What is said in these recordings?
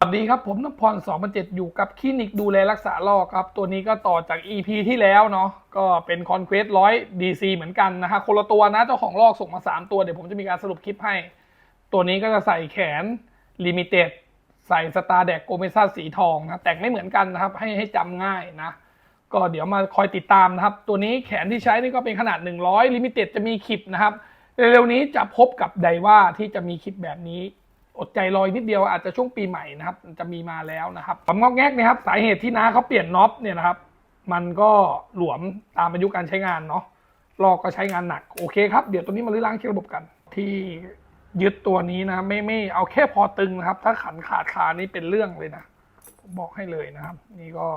สวัสดีครับผมนพพร2007อยู่กับคลินิกดูแลรักษาลอกครับ ตัวนี้ก็ต่อจาก EP ที่แล้วเนาะก็เป็น Conquest 100 DC เหมือนกันนะฮะคนละตัวนะเจ้าของลอกส่งมา 3 ตัวเดี๋ยวผมจะมีการสรุปคลิปให้ ตัวนี้ก็จะใส่แขน Limited ใส่สตาร์แดกโกเมซ่าสีทองนะแต่งไม่เหมือนกันนะครับ ให้ให้จำง่ายนะ ก็เดี๋ยวมาคอยติดตามนะครับ ตัวนี้แขนที่ใช้นี่ก็เป็นขนาด 100 Limited จะมีคลิปนะครับเร็วๆนี้จะพบกับไดว่าที่จะมีคลิปแบบนี้ อดใจรออีกนิดเดียวอาจจะช่วงปีใหม่นะครับ จะมีมาแล้วนะครับความงอกแงกนะครับ สาเหตุที่น้าเขาเปลี่ยนน็อปเนี่ยนะครับ มันก็หลวมตามอายุการใช้งานเนาะลอกก็ใช้งานหนักโอเคครับเดี๋ยวตัวนี้มาลื้อล้างเช็คระบบกัน ที่ยึดตัวนี้นะไม่ไม่เอาแค่พอตึงนะครับ ถ้าขันขาดคานี่เป็นเรื่องเลยนะผมบอกให้เลยนะครับ นี่ก็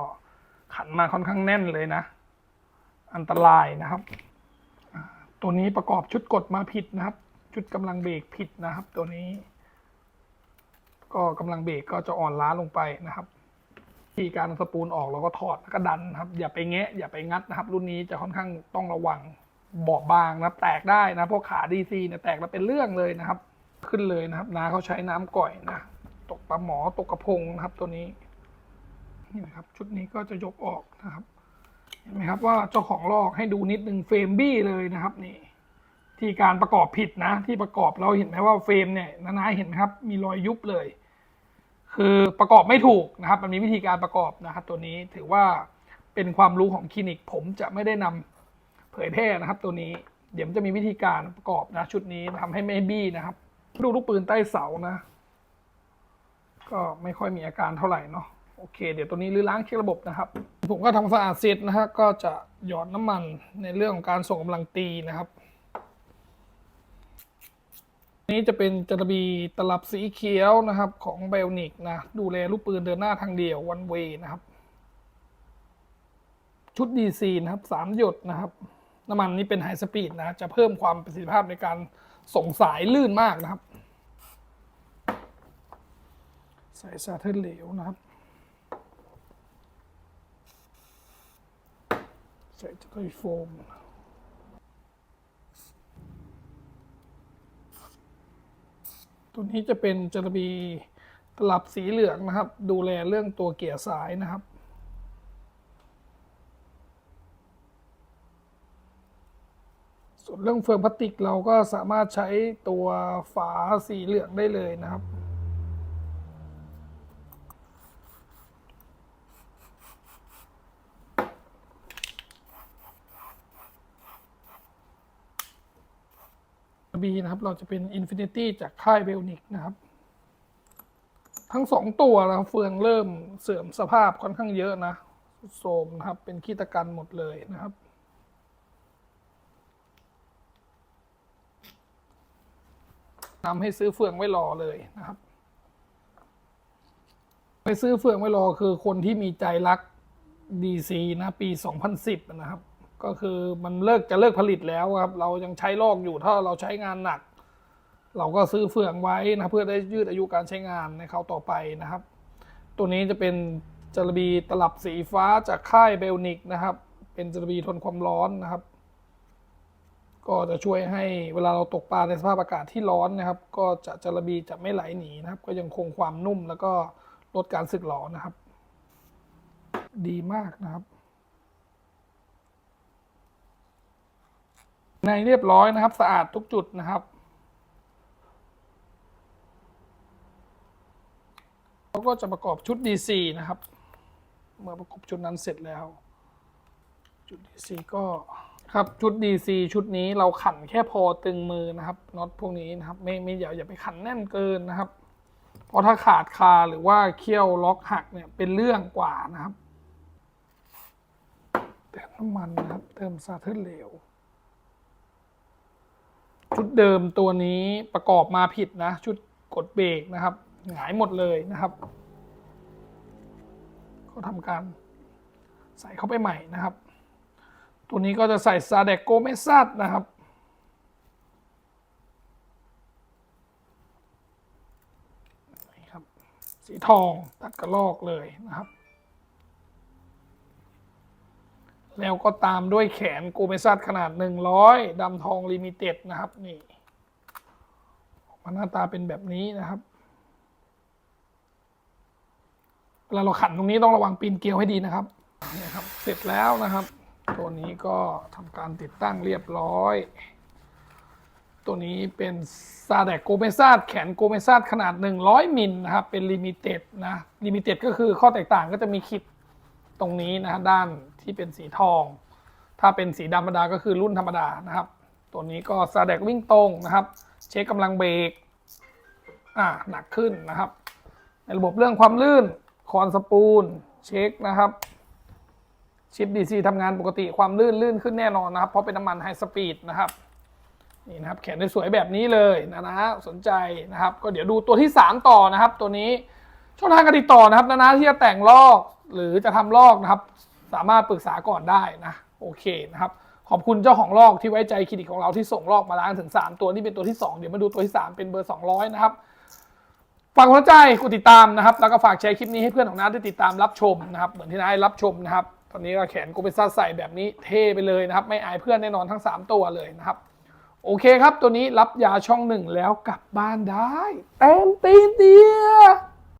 ขันมาค่อนข้างแน่นเลยนะ อันตรายนะครับ ตัวนี้ประกอบชุดกดมาผิดนะครับ ชุดกำลังเบรกผิดนะครับ ตัวนี้ ก็กำลังเบรกก็จะอ่อนล้าลงไปนะครับที่การสปูลออกเราก็ถอดแล้วก็ดันนะครับ อย่าไปแงะอย่าไปงัดนะครับ รุ่นนี้จะค่อนข้างต้องระวังบอบบางนะครับแตกได้นะพวกขาดีซีเนี่ยแตกแล้วเป็นเรื่องเลยนะครับ ขึ้นเลยนะครับนาเขาใช้น้ำก่อยนะตกปลาหมอตกกระพงนะครับตัวนี้นี่นะครับ ชุดนี้ก็จะยกออกนะครับเห็นไหมครับว่าเจ้าของลอกให้ดูนิดนึงเฟรมบี้เลยนะครับนี่ที่การประกอบผิดนะ ที่ประกอบเราเห็นไหมว่าเฟรมเนี่ยนาๆเห็นไหมครับ มีรอยยุบเลย คือประกอบไม่ถูกนะครับ มันมีวิธีการประกอบนะครับตัวนี้ถือว่าเป็นความรู้ของคลินิก ผมจะไม่ได้นำเผยแพร่นะครับ ตัวนี้เดี๋ยวมันจะมีวิธีการประกอบนะ ชุดนี้ทำให้ไม่บี้นะครับ ดูลูกปืนใต้เสานะ ก็ไม่ค่อยมีอาการเท่าไหร่เนาะโอเค เดี๋ยวตัวนี้รื้อล้างเช็คระบบนะครับ ผมก็ทำความสะอาดเสร็จนะฮะก็จะหยอดน้ำมันในเรื่องของการส่งกำลังตีนะครับ นี้จะเป็นจระบีตลับสีเขียวนะครับของไบโอนิกนะ ดูแลลูกปืนเดินหน้าทางเดียววันเวนะครับ ชุด DC นะครับสามหยดนะครับ น้ำมันนี้เป็นไฮสปีดนะ จะเพิ่มความประสิทธิภาพในการส่งสายลื่นมากนะครับ ใส่ซาเทิลเหลวนะครับ ใส่จระบีโฟม ตัวนี้จะเป็นจรบีตลับสีเหลืองนะครับ ดูแลเรื่องตัวเกียร์สายนะครับส่วนเรื่องเฟืองพลาสติกเราก็สามารถใช้ตัวฝาสีเหลืองได้เลยนะครับ บีนะครับ เราจะเป็น Infinity จากค่ายเบลนิกนะครับ ทั้งสองตัวนะครับเฟืองเริ่มเสื่อมสภาพค่อนข้างเยอะนะโทรมนะครับ เป็นขี้ตะกันหมดเลยนะครับนำให้ซื้อเฟืองไว้รอเลยนะครับ ไปซื้อเฟืองไว้รอคือคนที่มีใจรัก DC นะ ปี 2010 นะครับ ก็คือมันเลิกจะเลิกผลิตแล้วครับ เรายังใช้ลอกอยู่ถ้าเราใช้งานหนัก เราก็ซื้อเฟืองไว้นะเพื่อได้ยืดอายุการใช้งานในคราวต่อไปนะครับ ตัวนี้จะเป็นจรบีตลับสีฟ้าจากค่ายเบลนิกนะครับ เป็นจรบีทนความร้อนนะครับ ก็จะช่วยให้เวลาเราตกปลาในสภาพอากาศที่ร้อนนะครับ ก็จะจรบีจะไม่ไหลหนีนะครับ ก็ยังคงความนุ่มแล้วก็ลดการสึกหรอนะครับ ดีมากนะครับ ในเรียบร้อยนะครับสะอาดทุกจุดนะครับ เราก็จะประกอบชุด DC นะครับ เมื่อประกอบชุดนั้นเสร็จแล้ว ชุด DC ก็ครับชุด DC ชุดนี้เราขันแค่พอตึงมือนะครับน็อตพวกนี้นะครับ ไม่ไม่อย่าอย่าไปขันแน่นเกินนะครับ เพราะถ้าขาดคาหรือว่าเขี้ยวล็อกหักเนี่ยเป็นเรื่องกว่านะครับเติมน้ำมันนะครับ เติมซาเทิลเหลว ชุดเดิมตัวนี้ประกอบมาผิดนะ ชุดกดเบรกนะครับ หงายหมดเลยนะครับ ก็ทำการใส่เข้าไปใหม่นะครับ ตัวนี้ก็จะใส่ซาเดกโกเมซัดนะครับนี่ครับสีทองตัดกระลอกเลยนะครับ แล้วก็ตามด้วยแขนโกเมซัดขนาด 100ดำทองลิมิเต็ดนะครับนี่ออกมาหน้าตาเป็นแบบนี้นะครับเวลาเราขันตรงนี้ต้องระวังปีนเกลียวให้ดีนะครับนี่ครับ เสร็จแล้วนะครับ ตัวนี้ก็ทำการติดตั้งเรียบร้อย ตัวนี้เป็นซาแดกโกเมซาดแขนโกเมซาดขนาด 100มิลนะครับเป็นลิมิเต็ดนะลิมิเต็ดก็คือข้อแตกต่างก็จะมีคลิป ตรงนี้นะฮะด้านที่เป็นสีทอง ถ้าเป็นสีดำธรรมดาก็คือรุ่นธรรมดานะครับ ตัวนี้ก็ซาแดกวิ่งตรงนะครับ เช็คกำลังเบรกอ่าหนักขึ้นนะครับ ในระบบเรื่องความลื่นคอนสปูลเช็คนะครับ ชิป DC ทำงานปกติความลื่นลื่นขึ้นแน่นอนนะครับ เพราะเป็นน้ำมันไฮสปีดนะครับนี่นะครับแขนได้สวยแบบนี้เลยนะนะสนใจนะครับ ก็เดี๋ยวดูตัวที่ 3 ต่อนะครับ ตัวนี้ ช่องทางการติดต่อนะครับนะนะที่จะแต่งลอกหรือจะทำลอกนะครับ สามารถปรึกษาก่อนได้นะโอเคนะครับขอบคุณเจ้าของลอกที่ไว้ใจคลินิกของเราที่ส่งลอกมาล้างถึง 3 ตัวนี่เป็นตัวที่ 2 เดี๋ยวมาดูตัวที่ 3 เป็นเบอร์ 200 นะครับฝากกดหัวใจกดติดตามนะครับ แล้วก็ฝากแชร์คลิปนี้ให้เพื่อนของน้าได้ติดตามรับชมนะครับเหมือนที่น้าให้รับชมนะครับ ตอนนี้ก็แขนกูเป็นซัดใส่แบบนี้เท่ไปเลยนะครับ ไม่อายเพื่อนแน่นอนทั้ง 3 ตัวเลยนะครับ โอเคครับตัวนี้รับยาช่องหนึ่งแล้วกลับบ้านได้เต็มตีนเดีย